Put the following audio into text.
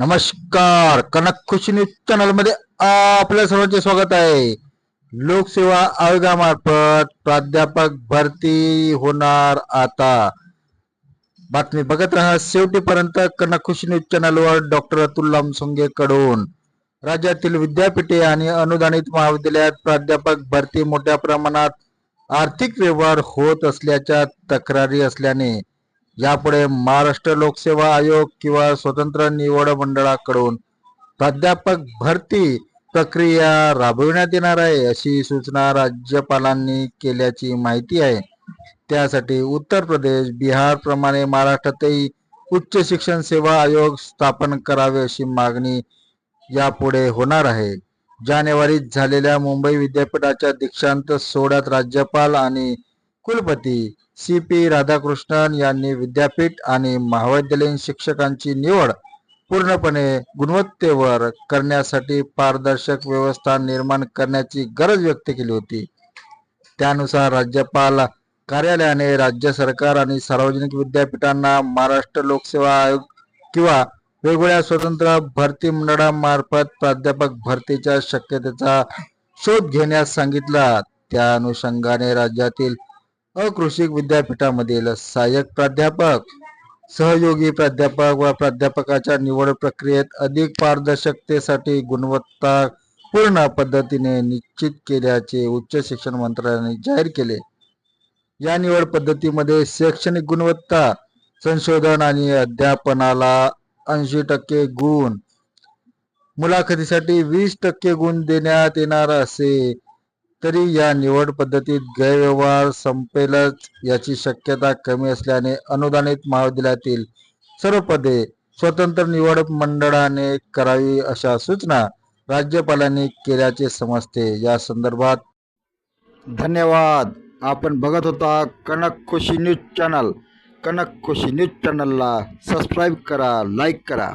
नमस्कार. कनक खुशी न्यूज चॅनलमध्ये आपल्या सर्वांचे स्वागत आहे. लोकसेवा आयोगामार्फत प्राध्यापक भरती होणार आता. बातमी बघत राहा. शेवटीपर्यंत कनक खुशी न्यूज चॅनलवर डॉक्टर अतुल लामसुंगे कडून राज्यातील विद्यापीठे आणि अनुदानित महाविद्यालयात प्राध्यापक भरती मोठ्या प्रमाणात आर्थिक व्यवहार होत असल्याच्या तक्रारी असल्याने यापुढे महाराष्ट्र लोकसेवा आयोग किंवा स्वतंत्र निवड मंडळाकडून प्राध्यापक भरती प्रक्रिया राबविण्यात येणार आहे अशी सूचना राज्यपालांनी केल्याची माहिती आहे. त्यासाठी उत्तर प्रदेश बिहार प्रमाणे महाराष्ट्रातही उच्च शिक्षण सेवा आयोग स्थापन करावे अशी मागणी यापुढे होणार आहे. जानेवारीत झालेल्या मुंबई विद्यापीठाच्या दीक्षांत सोहळ्यात राज्यपाल आणि कुलपती सी पी राधाकृष्णन यांनी विद्यापीठ आणि महाविद्यालयीन शिक्षकांची निवड पूर्णपणे गुणवत्तेवर करण्यासाठी पारदर्शक व्यवस्था निर्माण करण्याची गरज व्यक्त केली होती. त्यानुसार राज्यपाल कार्यालयाने राज्य सरकार आणि सार्वजनिक विद्यापीठांना महाराष्ट्र लोकसेवा आयोग किंवा वेगवेगळ्या स्वतंत्र भरती मंडळामार्फत प्राध्यापक भरतीच्या शक्यतेचा शोध घेण्यास सांगितला. त्या अनुषंगाने राज्यातील अकृषिक विद्यापीठामधील सहाय्यक प्राध्यापक सहयोगी प्राध्यापक व प्राध्यापकाच्या निवड प्रक्रियेत अधिक पारदर्शकतेसाठी गुणवत्ता पूर्ण पद्धतीने निश्चित केल्याचे उच्च शिक्षण मंत्रालयाने जाहीर केले. या निवड पद्धतीमध्ये शैक्षणिक गुणवत्ता संशोधन आणि अध्यापनाला ऐंशी टक्के गुण मुलाखतीसाठी वीस टक्के गुण देण्यात येणार असे तरी या निवड पद्धतीत गैरव्यवहार संपेलच याची शक्यता कमी असल्याने अनुदानित महाविद्यालयातील सर्व पदे स्वतंत्र निवड मंडळाने करावी अशा सूचना राज्यपालांनी केल्याचे समजते. या संदर्भात धन्यवाद. आपण बघत होता Kanak Khushi news channel. Kanak Khushi news चॅनलला सबस्क्राईब करा लाईक करा.